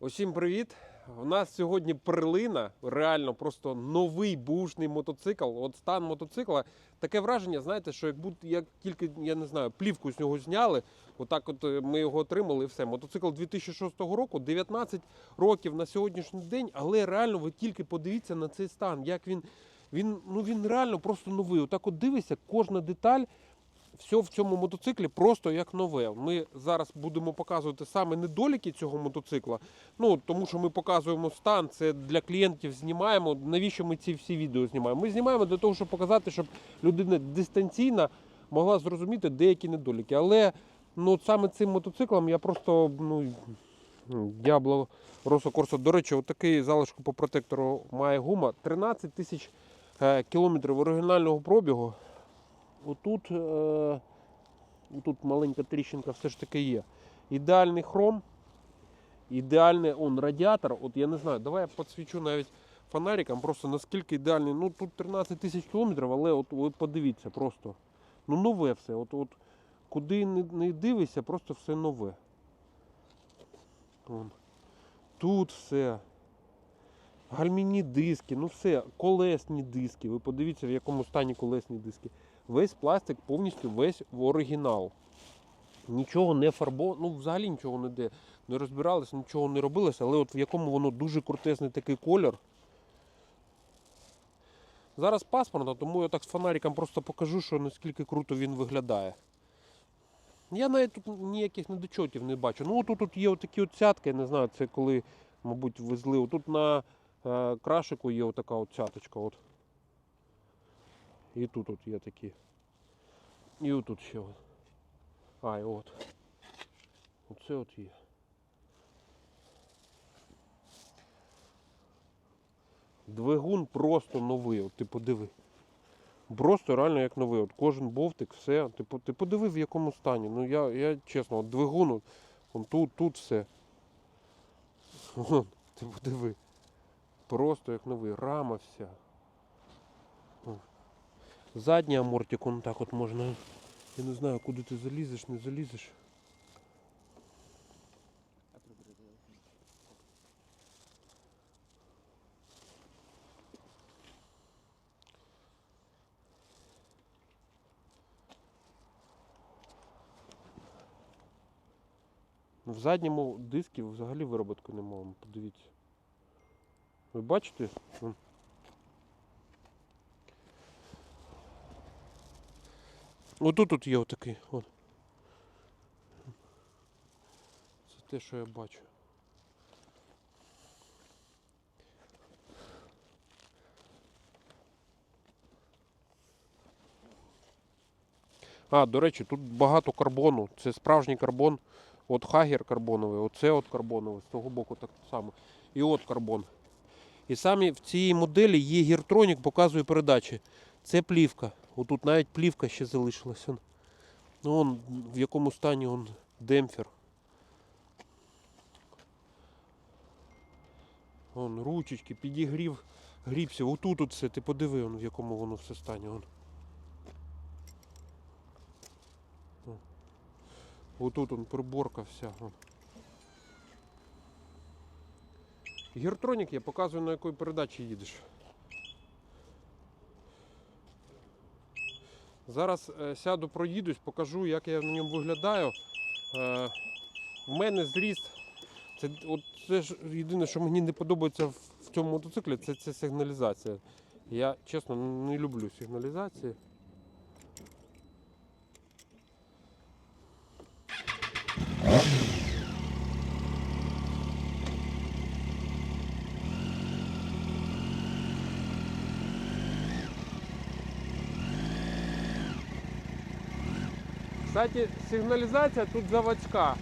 Усім привіт! У нас сьогодні перлина, реально просто новий бушний мотоцикл. От стан мотоцикла. Таке враження, знаєте, що як будь як тільки я не знаю, плівку з нього зняли. Отак, от е, ми його отримали, і все. Мотоцикл 2006 року, 19 років на сьогоднішній день, але реально ви тільки подивіться на цей стан. Як він, він, ну він реально просто новий. Отак, от дивися, кожна деталь все в цьому мотоциклі просто як нове. Ми зараз будемо показувати саме недоліки цього мотоцикла. Ну тому що ми показуємо стан, це для клієнтів знімаємо. Навіщо ми ці всі відео знімаємо? Ми знімаємо для того, щоб показати, щоб людина дистанційно могла зрозуміти деякі недоліки. Але ну саме цим мотоциклом я просто ну. Дябло Росо Корсо. До речі, отакий залишку по протектору має гума. 13 тисяч е, кілометрів оригінального пробігу. Отут, е, отут маленька тріщинка все ж таки є. Ідеальний хром, ідеальний он, радіатор. От я не знаю, давай я підсвічу навіть фонариком, просто наскільки ідеальний. Ну тут 13 тисяч кілометрів, але от, от подивіться просто. Ну нове все. От, от, куди не, не дивишся, просто все нове. Вон. Тут все. Гальмінні диски, ну все, колесні диски. Ви подивіться, в якому стані колесні диски. Весь пластик повністю весь в оригінал. Нічого не фарбовано, ну взагалі нічого не де. Не розбиралося, нічого не робилося, але от в якому воно дуже крутесний такий колір. Зараз паспортно, тому я так з фонариком просто покажу, що наскільки круто він виглядає. Я навіть тут ніяких недочотів не бачу. Ну тут, тут є отакі от цятки, я не знаю, це коли, мабуть, везли. Тут на е, крашику є отака от цяточка. От. І тут от є такі. І отут ще. От. А, і от. Оце от є. Двигун просто новий, от ти подиви. Просто реально як новий. От кожен бовтик, все. Ти, ти подиви в якому стані. Ну я, я чесно, от двигун, от, он тут, тут все. Вон, ти подиви. Просто як новий. Рама вся. Задній амортик, он так от можна. Я не знаю, куди ти залізеш, не залізеш. В задньому дискі взагалі вироботку немає, подивіться. Ви бачите? Отут тут є отакий. От. Це те, що я бачу. А, до речі, тут багато карбону. Це справжній карбон. От хагер карбоновий, оце от карбоновий, з того боку так само. І от карбон. І самі в цій моделі є гіртронік, показує передачі. Це плівка. Отут навіть плівка ще залишилася. Ну, он, в якому стані он демпфер. Вон, ручечки, підігрів грібся. Отут от все, ти подиви, он, в якому воно все стані. Он. Отут он приборка вся. Вон. Гіртронік я показую на якої передачі їдеш. Зараз е, сяду, проїдусь, покажу, як я на ньому виглядаю. Е, в мене зріст. Це, от, це ж єдине, що мені не подобається в, в цьому мотоциклі, це, це сигналізація. Я чесно не люблю сигналізації. Кстати, сигналізація тут заводська.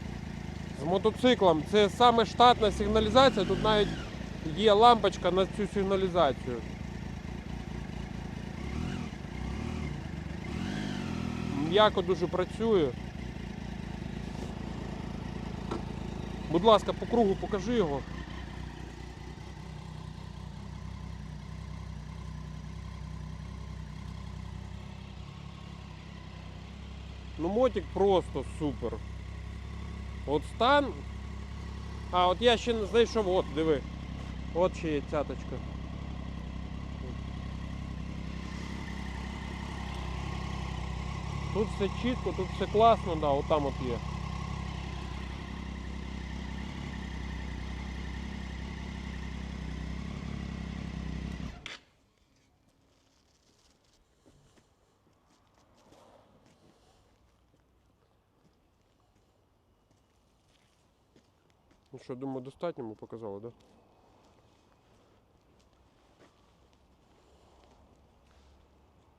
З мотоциклом. Це саме штатна сигналізація. Тут навіть є лампочка на цю сигналізацію. М'яко дуже працює. Будь ласка, по кругу покажи його. Ну, просто супер. От стан А, от я ще не знайшов, от, диви. От ще є цяточка. Тут все чітко, тут все класно, да, от там от є. Ну що, думаю, достатньо ми показали, так? Да?